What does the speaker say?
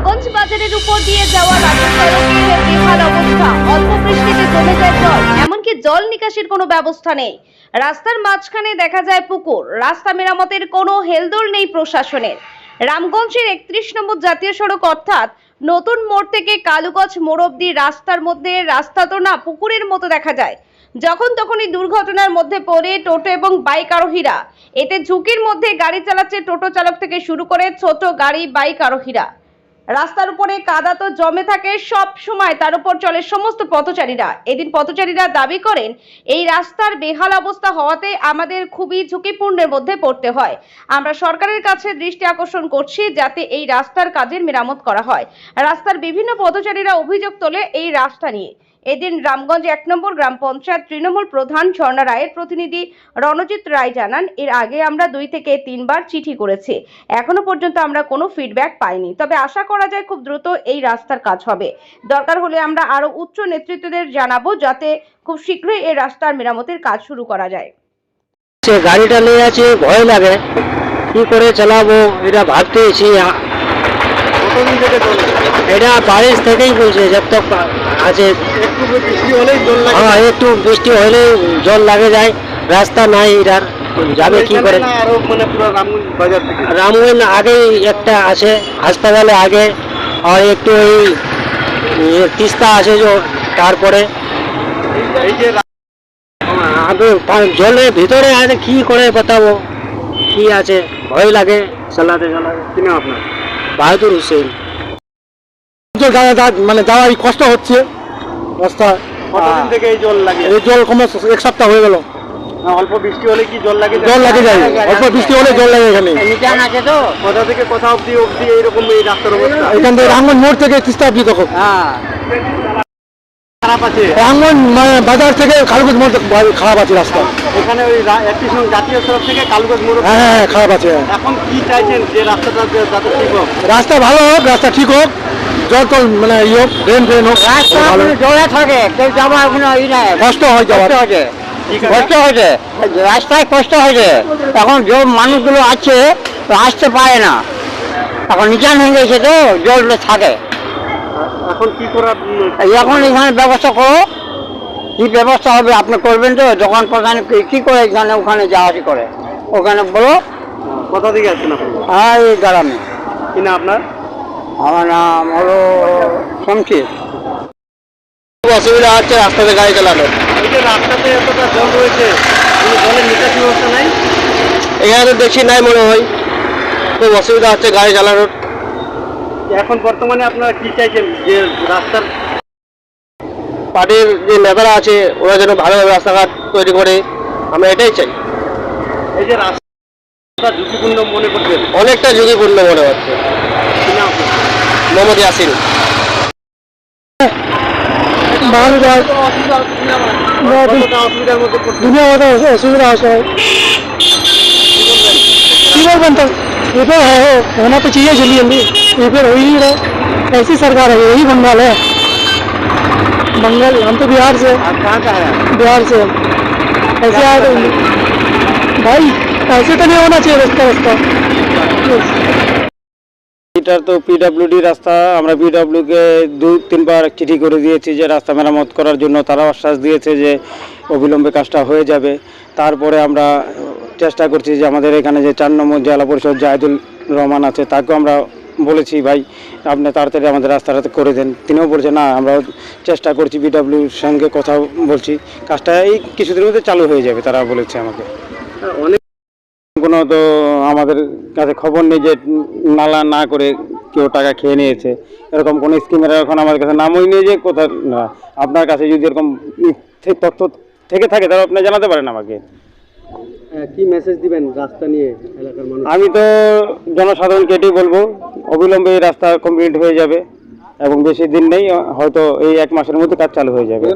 রামগঞ্জ বাজারের উপর দিয়ে যাওয়া রাজ্য সড়কের বেহাল অবস্থা। অল্প বৃষ্টিতে জমে যায় জল। এমনকি জল নিকাশির কোনো ব্যবস্থা নেই। রাস্তার মাঝখানে দেখা যায় পুকুর। রাস্তা মেরামতের কোনো হেলদোল নেই প্রশাসনের। রামগঞ্জের একত্রিশ নম্বর জাতীয় সড়ক অর্থাৎ নতুন মোড় থেকে কালুগঞ্জ মোড় অব্দি রাস্তার মধ্যে রাস্তা তো না, পুকুরের মতো দেখা যায়। যখন তখনই দুর্ঘটনার মধ্যে পড়ে টোটো এবং বাইক আরোহীরা। এতে ঝুঁকির মধ্যে গাড়ি চালাচ্ছে টোটো চালক থেকে শুরু করে ছোট গাড়ি, বাইক আরোহীরা। রাস্তার উপরে কাদা তো জমে থাকে সব সময়, তার উপর চলে সমস্ত পথচারীরা। এদিন পথচারীরা দাবি করেন, এই রাস্তার বেহাল অবস্থা হওয়াতে আমাদের খুবই ঝুঁকিপূর্ণের মধ্যে পড়তে হয়। আমরা সরকারের কাছে দৃষ্টি আকর্ষণ করছি যাতে এই রাস্তার কাজের মেরামত করা হয়। রাস্তার বিভিন্ন পথচারীরা অভিযোগ তোলে এই রাস্তা নিয়ে। এদিন রামগঞ্জ এক নম্বর গ্রাম পঞ্চায়েত তৃণমূল প্রধান ঝর্ণা রায়ের প্রতিনিধি রণজিৎ রায় জানান, এর আগে আমরা দুই থেকে তিনবার চিঠি করেছি। এখনও পর্যন্ত আমরা কোনো ফিডব্যাক পাইনি। তবে আশা করা যায় খুব দ্রুত এই রাস্তার কাজ হবে। দরকার হলে আমরা আরও উচ্চ নেতৃত্বদের জানাব যাতে খুব শীঘ্রই এই রাস্তার মেরামতের কাজ শুরু করা যায়। গাড়িটা নিয়ে আছে, ভয় লাগে। কি করে চালাবো, এটা ভাবতেছি থেকে এটা বারিশ থেকেই বলছে যত আছে। একটু বৃষ্টি হলেই জল লাগে। হ্যাঁ একটু বৃষ্টি হলে জল লাগে যায়। রাস্তা নাই এটার যাবে কি করে? মানে রামগঞ্জ আগেই একটা আছে হাসপাতালে আগে আর একটু ওই তিস্তা আছে তারপরে। আগে জলের ভিতরে আছে কি করে বাতাবো? কি আছে? ভয় লাগে। চালাতে চালাতে কি নাম আপনার? বাহাদুর হোসেন। মানে যাওয়াই কষ্ট হচ্ছে। রাস্তা কতদিন থেকে এই জল লাগে? এই জল কমে এক সপ্তাহ হয়ে গেল। অল্প বৃষ্টি হলে কি জল লাগে? জল লাগে যায় অল্প বৃষ্টি হলে জল লাগে এখানে। নিচান আছে তো? কোথা থেকে কোথা অবধি অবধি এইরকম এই রাস্তার অবস্থা? এখান থেকে মোড় থেকে তিস্তা তখন। হ্যাঁ। খারাপ আছে। রামগঞ্জ মানে বাজার থেকে মোড় খারাপ আছে রাস্তা। এখানে ওই একটি সঙ্গে জাতীয় সড়ক থেকে কালগঞ্জ মোড় হ্যাঁ হ্যাঁ হ্যাঁ, খারাপ আছে হ্যাঁ। এখন কি চাইছেন যে রাস্তাটা যাতে ঠিক হোক? রাস্তা ভালো হোক রাস্তা ঠিক হোক জল তো মানে ই হোক ড্রেন ফ্রেন হোক রাস্তা থাকে কেউ যাওয়ার কোনো ই নাই। কষ্ট হয় যাওয়ার। কষ্ট হয়েছে। ঠিক আছে। হয়েছে। রাস্তায় কষ্ট হয়েছে। এখন যে মানুষগুলো আছে তো আসতে পারে না। এখন নিচান হয়ে গেছে তো জল থাকে। এখন কি করার এখন এখানে ব্যবস্থা করো। কি ব্যবস্থা হবে আপনি করবেন তো? দোকান প্রধান কি- কি করে এখানে ওখানে যাওয়া আসি করে? ওখানে বলো। কোথা থেকে আসছেন আপনি? হ্যাঁ এই গ্রামে কি না আপনার? আমার নাম হলো শমশির। অসুবিধা হচ্ছে রাস্তাতে গাড়ি চালানো। এই যে রাস্তাতে এতটা জল রয়েছে কোনো জলের নিকাশি ব্যবস্থা নাই? এখানে তো দেখছি নাই মনে হয়। খুব অসুবিধা হচ্ছে গাড়ি চালানোর। এখন বর্তমানে আপনারা কি চাইছেন যে রাস্তার পার্টির যে নেতারা আছে ওরা যেন ভালোভাবে রাস্তাঘাট তৈরি করে আমরা এটাই চাই এই যে রাস্তা ঝুঁকিপূর্ণ মনে করবেন অনেকটা ঝুঁকিপূর্ণ মনে হচ্ছে কি না আপনার? মোহাম্মদ ইয়াসিন ভালো যায় কতটা অসুবিধার মধ্যে পড়ছে দুনিয়া মতো অসুবিধা আছে কি বলবেন তো ये तो है होना तो चाहिए जल्दी जल्दी ये फिर हो ही नहीं रहा ऐसी सरकार है यही बंगाल है बंगाल हम तो बिहार से आप कहाँ का है बिहार से हम। ऐसे आए तो भाई ऐसे तो नहीं होना चाहिए रास्ता रास्ता এটা তো পিডাব্লিউডি রাস্তা আমরা পিডাব্লিউ কে দু তিনবার চিঠি করে দিয়েছি যে রাস্তা মেরামত করার জন্য তারা আশ্বাস দিয়েছে যে অবিলম্বে কাজটা হয়ে যাবে তারপরে আমরা চেষ্টা করছি যে আমাদের এখানে যে চার নম্বর জেলা পরিষদ জাহিদুল রহমান আছে তাকেও আমরা বলেছি ভাই আপনি তাড়াতাড়ি আমাদের রাস্তাটা করে দেন। তিনিও বলছে না আমরা চেষ্টা করছি বিডাব্লিউর সঙ্গে কথা বলছি। কাজটা এই কিছুদিনের মধ্যে চালু হয়ে যাবে তারা বলেছে আমাকে। অনেক কোনো তো আমাদের কাছে খবর নেই যে নালা না করে কেউ টাকা খেয়ে নিয়েছে। এরকম কোনো স্কিমের এখন আমাদের কাছে নামই নেই যে কোথাও না। আপনার কাছে যদি এরকম তথ্য থেকে থাকে তাহলে আপনি জানাতে পারেন আমাকে। কি মেসেজ দিবেন রাস্তা নিয়ে এলাকার মানুষ আমি তো জনসাধারণকে এটাই বলব অবিলম্বে এই রাস্তা কমপ্লিট হয়ে যাবে এবং বেশি দিন নেই, হয়তো এই এক মাসের মধ্যে কাজ চালু হয়ে যাবে।